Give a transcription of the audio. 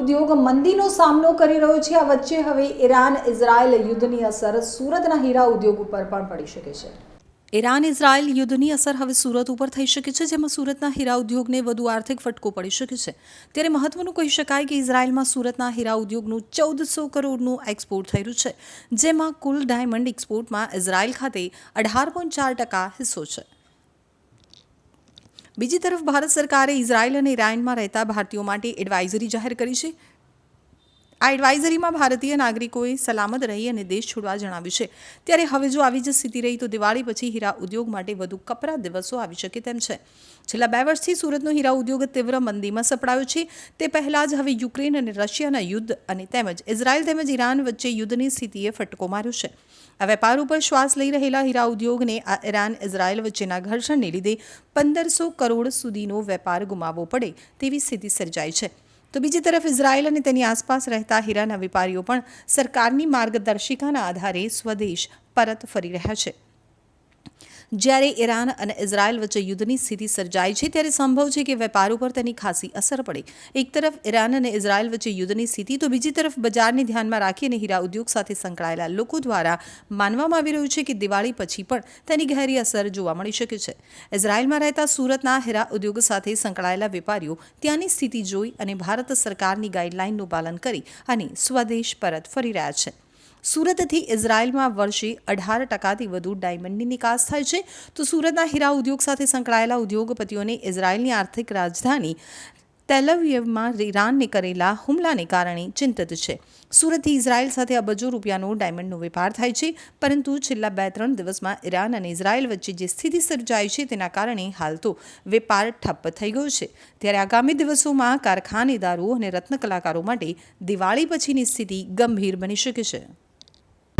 ઉદ્યોગ મંદીનો સામનો કરી રહ્યો છે. આ વચ્ચે હવે ઈરાન ઇઝરાયલ યુદ્ધની અસર સુરતના હીરા ઉદ્યોગ ઉપર પણ પડી શકે છે. ઈરાન ઇઝરાયલ યુદ્ધની અસર હવે સુરત ઉપર થઈ શકે છે, જેમાં સુરતના હીરા ઉદ્યોગને વધુ આર્થિક ફટકો પડી શકે છે. ત્યારે મહત્વનું કહી શકાય કે ઇઝરાયલમાં સુરતના હીરા ઉદ્યોગનું ચૌદસો કરોડનું એક્સપોર્ટ થઈ રહ્યું છે, જેમાં કુલ ડાયમંડ એક્સપોર્ટમાં ઇઝરાયલ ખાતે અઢાર પોઈન્ટ ચાર ટકા હિસ્સો છે. બીજી તરફ ભારત સરકારે ઇઝરાયલ અને ઈરાનમાં રહેતા ભારતીયો માટે એડવાઇઝરી જાહેર કરી છે. આ એડવાઇઝરીમાં ભારતીય નાગરિકોએ સલામત રહી અને દેશ છોડવા જણાવ્યું છે. ત્યારે હવે જો આવી જ સ્થિતિ રહી તો દિવાળી પછી હીરા ઉદ્યોગ માટે વધુ કપરા દિવસો આવી શકે તેમ છે. છેલ્લા બે વર્ષથી સુરતનો હીરા ઉદ્યોગ તીવ્ર મંદીમાં સપડાયો છે. તે પહેલાં જ હવે યુક્રેન અને રશિયાના યુદ્ધ અને તેમજ ઇઝરાયલ તેમજ ઈરાન વચ્ચે યુદ્ધની સ્થિતિએ ફટકો માર્યો છે. આ વેપાર ઉપર શ્વાસ લઈ રહેલા હીરા ઉદ્યોગને આ ઈરાન ઇઝરાયલ વચ્ચેના ઘર્ષણને લીધે પંદરસો કરોડ સુધીનો વેપાર ગુમાવવો પડે તેવી સ્થિતિ સર્જાઈ છે. તો બીજી તરફ ઇઝરાયલ અને તેની આસપાસ રહેતા હીરાના વેપારીઓ પણ સરકારની માર્ગદર્શિકાના આધારે સ્વદેશ પરત ફરી રહ્યા છે. જ્યારે ઈરાન અને ઇઝરાયલ વચ્ચે યુદ્ધની સ્થિતિ સર્જાઈ છે, ત્યારે સંભવ છે કે વેપાર ઉપર તેની ખાસી અસર પડે. એક તરફ ઈરાન અને ઇઝરાયલ વચ્ચે યુદ્ધની સ્થિતિ તો બીજી તરફ બજારને ધ્યાનમાં રાખીને હીરા ઉદ્યોગ સાથે સંકળાયેલા લોકો દ્વારા માનવામાં આવી રહ્યું છે કે દિવાળી પછી પણ તેની ગહેરી અસર જોવા મળી શકે છે. ઇઝરાયલમાં રહેતા સુરતના હીરા ઉદ્યોગ સાથે સંકળાયેલા વેપારીઓ ત્યાંની સ્થિતિ જોઈ અને ભારત સરકારની ગાઈડલાઇનનું પાલન કરી અને સ્વદેશ પરત ફરી રહ્યા છે. સુરતથી ઇઝરાયલમાં વર્ષે અઢાર ટકાથી વધુ ડાયમંડની નિકાસ થાય છે. તો સુરતના હીરા ઉદ્યોગ સાથે સંકળાયેલા ઉદ્યોગપતિઓને ઇઝરાયલની આર્થિક રાજધાની તેલવ્યવમાં ઈરાનને કરેલા હુમલાને કારણે ચિંતિત છે. સુરતથી ઇઝરાયલ સાથે અબજો રૂપિયાનો ડાયમંડનો વેપાર થાય છે, પરંતુ છેલ્લા બે ત્રણ દિવસમાં ઈરાન અને ઇઝરાયલ વચ્ચે જે સ્થિતિ સર્જાઈ છે તેના કારણે હાલ તો વેપાર ઠપ્પ થઈ ગયો છે. ત્યારે આગામી દિવસોમાં કારખાનેદારો અને રત્ન કલાકારો માટે દિવાળી પછીની સ્થિતિ ગંભીર બની શકે છે.